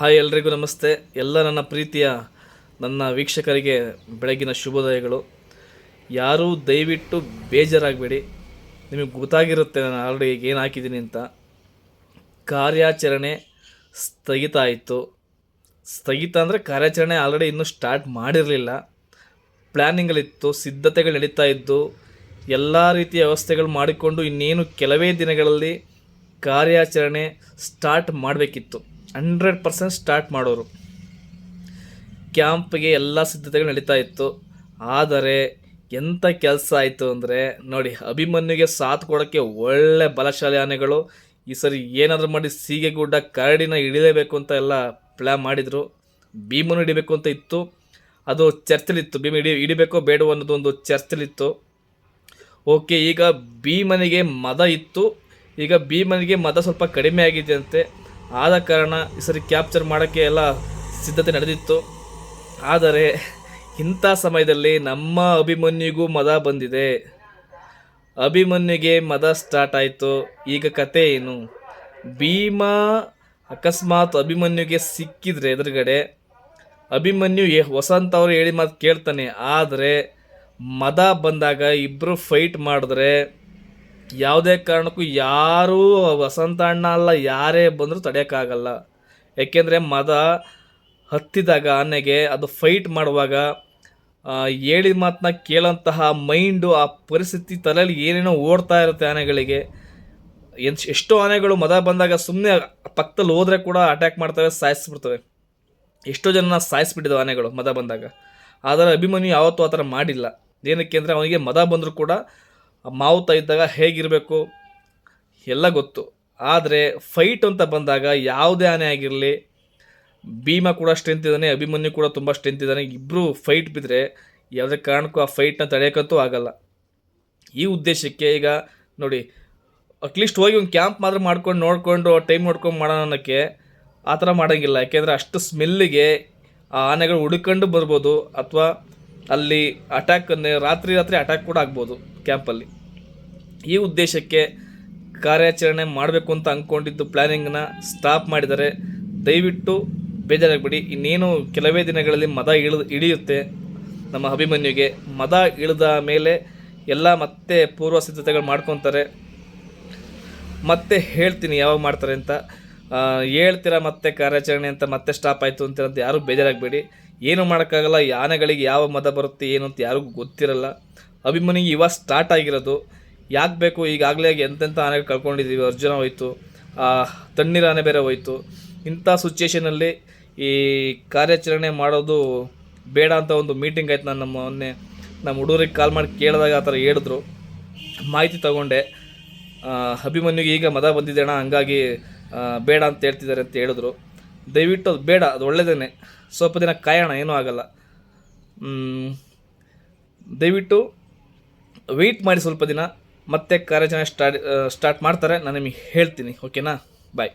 Hi ಎಲ್ರಿಗೂ ನಮಸ್ತೆ. ಎಲ್ಲ ನನ್ನ ಪ್ರೀತಿಯ ನನ್ನ ವೀಕ್ಷಕರಿಗೆ ಬೆಳಗಿನ ಶುಭೋದಯಗಳು. ಯಾರೂ ದಯವಿಟ್ಟು ಬೇಜಾರಾಗಬೇಡಿ. ನಿಮಗೆ ಗೊತ್ತಾಗಿರುತ್ತೆ ನಾನು ಆಲ್ರೆಡಿ ಏನು ಹಾಕಿದ್ದೀನಿ ಅಂತ. ಕಾರ್ಯಾಚರಣೆ ಸ್ಥಗಿತ ಆಯಿತು. ಸ್ಥಗಿತ ಅಂದರೆ ಕಾರ್ಯಾಚರಣೆ ಆಲ್ರೆಡಿ ಇನ್ನೂ ಸ್ಟಾರ್ಟ್ ಮಾಡಿರಲಿಲ್ಲ. ಪ್ಲ್ಯಾನಿಂಗಲ್ಲಿತ್ತು ಸಿದ್ಧತೆಗಳು ನಡೀತಾ ಇದ್ದು, ಎಲ್ಲ ರೀತಿಯ ವ್ಯವಸ್ಥೆಗಳು ಮಾಡಿಕೊಂಡು ಇನ್ನೇನು ಕೆಲವೇ ದಿನಗಳಲ್ಲಿ ಕಾರ್ಯಾಚರಣೆ ಸ್ಟಾರ್ಟ್ ಮಾಡಬೇಕಿತ್ತು. ಹಂಡ್ರೆಡ್ ಪರ್ಸೆಂಟ್ ಸ್ಟಾರ್ಟ್ ಮಾಡೋರು. ಕ್ಯಾಂಪ್ಗೆ ಎಲ್ಲ ಸಿದ್ಧತೆಗಳು ನಡೀತಾ ಇತ್ತು. ಆದರೆ ಎಂಥ ಕೆಲಸ ಆಯಿತು ಅಂದರೆ ನೋಡಿ, ಅಭಿಮನ್ಯುಗೆ ಸಾಥ್ ಕೊಡೋಕ್ಕೆ ಒಳ್ಳೆ ಬಲಶಾಲಿ ಆನೆಗಳು. ಈ ಸರಿ ಏನಾದರೂ ಮಾಡಿ ಸೀಗೆಗುಡ್ಡ ಕರಡಿನ ಹಿಡಿಲೇಬೇಕು ಅಂತ ಎಲ್ಲ ಪ್ಲ್ಯಾನ್ ಮಾಡಿದರು. ಭೀಮನು ಹಿಡಿಬೇಕು ಅಂತ ಇತ್ತು. ಅದು ಚರ್ಚಲಿತ್ತು. ಭೀಮ ಹಿಡಿ, ಹಿಡಿಬೇಕೋ ಬೇಡವೋ ಅನ್ನೋದು ಒಂದು ಚರ್ಚಲಿತ್ತು. ಓಕೆ, ಈಗ ಭೀಮನಿಗೆ ಮದ ಇತ್ತು. ಈಗ ಭೀಮನಿಗೆ ಮದ ಸ್ವಲ್ಪ ಕಡಿಮೆ ಆಗಿದೆ ಅಂತೆ ಆದ ಕಾರಣ ಈ ಸರಿ ಕ್ಯಾಪ್ಚರ್ ಮಾಡೋಕ್ಕೆ ಎಲ್ಲ ಸಿದ್ಧತೆ ನಡೆದಿತ್ತು. ಆದರೆ ಇಂಥ ಸಮಯದಲ್ಲಿ ನಮ್ಮ ಅಭಿಮನ್ಯುಗೂ ಮದ ಬಂದಿದೆ. ಅಭಿಮನ್ಯುಗೆ ಮದ ಸ್ಟಾರ್ಟ್ ಆಯಿತು. ಈಗ ಕತೆ ಏನು? ಭೀಮ ಅಕಸ್ಮಾತ್ ಅಭಿಮನ್ಯುಗೆ ಸಿಕ್ಕಿದ್ರೆ ಎದುರುಗಡೆ, ಅಭಿಮನ್ಯು ವಸಂತ ಅವರು ಹೇಳಿ ಮಾತು ಕೇಳ್ತಾನೆ. ಆದರೆ ಮದ ಬಂದಾಗ ಇಬ್ಬರು ಫೈಟ್ ಮಾಡಿದ್ರೆ ಯಾವುದೇ ಕಾರಣಕ್ಕೂ ಯಾರೂ ವಸಂತ ಅಣ್ಣ ಅಲ್ಲ, ಯಾರೇ ಬಂದರೂ ತಡೆಯೋಕ್ಕಾಗಲ್ಲ. ಏಕೆಂದರೆ ಮದ ಹತ್ತಿದಾಗ ಆನೆಗೆ ಅದು ಫೈಟ್ ಮಾಡುವಾಗ ಹೇಳಿದ ಮಾತನ್ನ ಕೇಳೋಂತಹ ಮೈಂಡು ಆ ಪರಿಸ್ಥಿತಿ ತಲೆಯಲ್ಲಿ ಏನೇನೋ ಓಡ್ತಾ ಇರುತ್ತೆ ಆನೆಗಳಿಗೆ. ಎಷ್ಟು ಎಷ್ಟೋ ಆನೆಗಳು ಮದ ಬಂದಾಗ ಸುಮ್ಮನೆ ಪಕ್ಕದಲ್ಲಿ ಹೋದರೆ ಕೂಡ ಅಟ್ಯಾಕ್ ಮಾಡ್ತವೆ ಸಾಯಿಸ್ಬಿಡ್ತವೆ. ಎಷ್ಟೋ ಜನ ಸಾಯಿಸ್ಬಿಟ್ಟಿದ್ದಾವೆ ಆನೆಗಳು ಮದ ಬಂದಾಗ. ಆದರೆ ಅಭಿಮನ್ಯು ಯಾವತ್ತೂ ಆ ಥರ ಮಾಡಿಲ್ಲ. ಏನಕ್ಕೆ ಅಂದರೆ ಅವನಿಗೆ ಮದ ಬಂದರೂ ಕೂಡ ಮಾವುತ ಇದ್ದಾಗ ಹೇಗಿರಬೇಕು? ಎಲ್ಲ ಗೊತ್ತು. ಆದರೆ ಫೈಟ್ ಅಂತ ಬಂದಾಗ ಯಾವುದೇ ಆನೆ ಆಗಿರಲಿ, ಭೀಮ ಕೂಡ ಸ್ಟ್ರೆಂತ್ ಇದ್ದಾನೆ, ಅಭಿಮನ್ಯು ಕೂಡ ತುಂಬ ಸ್ಟ್ರೆಂತ್ ಇದ್ದಾನೆ. ಇಬ್ಬರು ಫೈಟ್ ಬಿದ್ದರೆ ಯಾವುದೇ ಕಾರಣಕ್ಕೂ ಆ ಫೈಟ್ನ ತಡೆಯೋಕ್ಕಂತೂ ಆಗಲ್ಲ. ಈ ಉದ್ದೇಶಕ್ಕೆ ಈಗ ನೋಡಿ ಅಟ್ಲೀಸ್ಟ್ ಹೋಗಿ ಒಂದು ಕ್ಯಾಂಪ್ ಮಾತ್ರ ಮಾಡ್ಕೊಂಡು ನೋಡಿಕೊಂಡು ಟೈಮ್ ನೋಡ್ಕೊಂಡು ಮಾಡೋಣ ಅನ್ನೋಕ್ಕೆ ಆ ಥರ ಮಾಡೋಂಗಿಲ್ಲ. ಯಾಕೆಂದರೆ ಅಷ್ಟು ಸ್ಮೆಲ್ಲಿಗೆ ಆ ಆನೆಗಳು ಹುಡುಕೊಂಡು ಬರ್ಬೋದು, ಅಥವಾ ಅಲ್ಲಿ ಅಟ್ಯಾಕ್ ರಾತ್ರಿ ರಾತ್ರಿ ಅಟ್ಯಾಕ್ ಕೂಡ ಆಗ್ಬೋದು. ಕ್ಯಾಂಪಲ್ಲಿ. ಈ ಉದ್ದೇಶಕ್ಕೆ ಕಾರ್ಯಾಚರಣೆ ಮಾಡಬೇಕು ಅಂತ ಅಂದ್ಕೊಂಡಿದ್ದು ಪ್ಲ್ಯಾನಿಂಗ್ನ ಸ್ಟಾಪ್ ಮಾಡಿದರೆ ದಯವಿಟ್ಟು ಬೇಜಾರಾಗಬೇಡಿ. ಇನ್ನೇನು ಕೆಲವೇ ದಿನಗಳಲ್ಲಿ ಮದ ಇಳಿದು ಇಳಿಯುತ್ತೆ ನಮ್ಮ ಅಭಿಮನ್ಯುಗೆ ಮದ ಇಳಿದ ಮೇಲೆ ಎಲ್ಲ ಮತ್ತೆ ಪೂರ್ವ ಸಿದ್ಧತೆಗಳು ಮಾಡ್ಕೊತಾರೆ. ಮತ್ತೆ ಹೇಳ್ತೀನಿ ಯಾವಾಗ ಮಾಡ್ತಾರೆ ಅಂತ. ಹೇಳ್ತೀರಾ ಮತ್ತೆ ಕಾರ್ಯಾಚರಣೆ ಅಂತ ಮತ್ತೆ ಸ್ಟಾಪ್ ಆಯಿತು ಅಂತ ಯಾರೂ ಬೇಜಾರಾಗಬೇಡಿ. ಏನು ಮಾಡೋಕ್ಕಾಗಲ್ಲ, ಯಾನೆಗಳಿಗೆ ಯಾವ ಮದ ಬರುತ್ತೆ, ಏನು ಅಂತ ಯಾರಿಗೂ ಗೊತ್ತಿರಲ್ಲ. ಅಭಿಮನ್ಯುಗೆ ಇವಾಗ ಸ್ಟಾರ್ಟ್ ಆಗಿರೋದು. ಯಾಕೆ ಬೇಕು? ಈಗಾಗಲೇ ಎಂತೆಂಥ ಆನೆಗಳು ಕಳ್ಕೊಂಡಿದ್ದೀವಿ ಅರ್ಜುನ ಹೋಯ್ತು. ತಣ್ಣೀರು ಆನೆ ಬೇರೆ ಹೋಯ್ತು. ಇಂಥ ಸಿಚುಯೇಷನಲ್ಲಿ ಈ ಕಾರ್ಯಾಚರಣೆ ಮಾಡೋದು ಬೇಡ ಅಂತ ಒಂದು ಮೀಟಿಂಗ್ ಆಯ್ತು ನಾನು ನಮ್ಮ ಮೊನ್ನೆ. ನಮ್ಮ ಹುಡುಗರಿಗೆ ಕಾಲ್ ಮಾಡಿ ಕೇಳಿದಾಗ ಆ ಥರ ಹೇಳಿದ್ರು. ಮಾಹಿತಿ ತಗೊಂಡೆ. ಅಭಿಮನ್ಯುಗೆ ಈಗ ಮದ ಬಂದಿದೆ ಹಂಗಾಗಿ ಬೇಡ ಅಂತ ಹೇಳ್ತಿದ್ದಾರೆ ಅಂತ ಹೇಳಿದ್ರು. ದಯವಿಟ್ಟು ಅದು ಬೇಡ, ಅದು ಒಳ್ಳೆಯದೇ ಸ್ವಲ್ಪ ದಿನ ಕಾಯೋಣ, ಏನೂ ಆಗಲ್ಲ. ದಯವಿಟ್ಟು ವೆಯ್ಟ್ ಮಾಡಿ ಸ್ವಲ್ಪ ದಿನ ಮತ್ತೆ ಕಾರ್ಯಾಚರಣೆ ಸ್ಟಾರ್ಟ್ ಸ್ಟಾರ್ಟ್ ಮಾಡ್ತಾರೆ. ನಾನು ನಿಮಗೆ ಹೇಳ್ತೀನಿ ಓಕೆನಾ ಬಾಯ್